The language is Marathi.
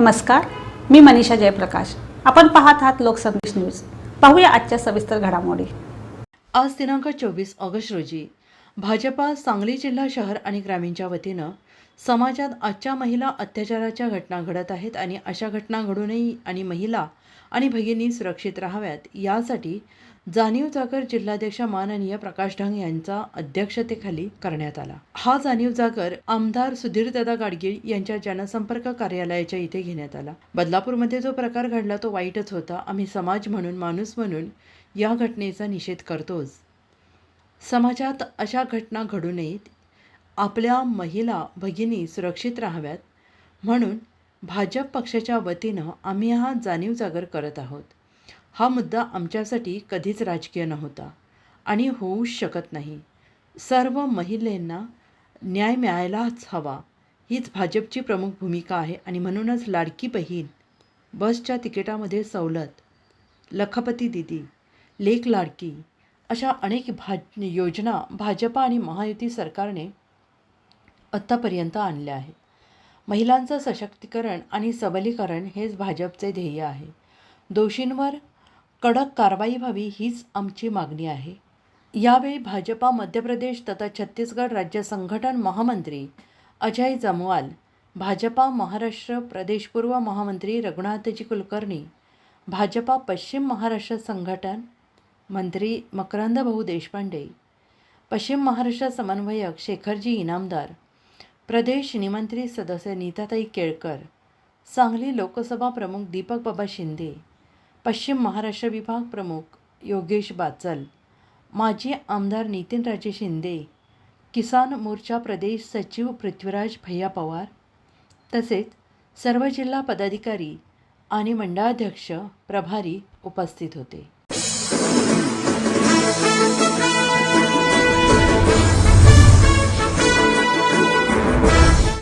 नमस्कार मी मनीषा जयप्रकाश. आपण पाहत आहात लोकसंदेश न्यूज. पाहूया आजच्या सविस्तर घडामोडी. आज दिनांक चोवीस ऑगस्ट रोजी भाजपा सांगली जिल्हा शहर आणि ग्रामीणच्या वतीनं समाजात आजच्या महिला अत्याचाराच्या घटना घडत आहेत आणि अशा घटना घडू नये आणि महिला आणि भगिनी सुरक्षित राहाव्यात यासाठी जाणीव जागर जिल्हाध्यक्ष माननीय प्रकाश ढंग यांचा अध्यक्षतेखाली करण्यात आला. हा जाणीव जागर आमदार सुधीरदादा गाडगीळ यांच्या जनसंपर्क कार्यालयाच्या इथे घेण्यात आला. बदलापूरमध्ये जो प्रकार घडला तो वाईटच होता. आम्ही समाज म्हणून माणूस म्हणून या घटनेचा निषेध करतोच. समाजात अशा घटना घडू नयेत. आपल्या महिला भगिनी सुरक्षित राहाव्यात. म्हणून भाजप पक्षाच्या वतीनं आम्ही हा जाणीव जागर करत आहोत. हा मुद्दा आमच्यासाठी कधीच राजकीय नव्हता आणि होऊच शकत नाही. सर्व महिलांना न्याय मिळायलाच हवा. हीच भाजपची प्रमुख भूमिका आहे आणि म्हणूनच लाडकी बहीण बसच्या तिकिटामध्ये सवलत. लखपती दिदी लेक लाडकी. अशा अनेक भा योजना भाजपा आणि महायुती सरकारने आत्तापर्यंत आणल्या आहेत. महिलांचं सशक्तीकरण आणि सबलीकरण हेच भाजपचे ध्येय आहे. दोषींवर कडक कारवाई व्हावी हीच आमची मागणी आहे. यावेळी भाजपा मध्य प्रदेश तथा छत्तीसगड राज्य संघटन महामंत्री अजय जमवाल भाजपा महाराष्ट्र प्रदेशपूर्व महामंत्री रघुनाथजी कुलकर्णी भाजपा पश्चिम महाराष्ट्र संघटन मंत्री मकरंद भाऊ देशपांडे पश्चिम महाराष्ट्र समन्वयक शेखरजी इनामदार प्रदेश निमंत्रित सदस्य नीताताई केळकर सांगली लोकसभा प्रमुख दीपक बाबा शिंदे पश्चिम महाराष्ट्र विभाग प्रमुख योगेश बाचल माजी आमदार नितीनराजे शिंदे किसान मोर्चा प्रदेश सचिव पृथ्वीराज भैया पवार तसेच सर्व जिल्हा पदाधिकारी आणि मंडळाध्यक्ष प्रभारी उपस्थित होते. Thank you.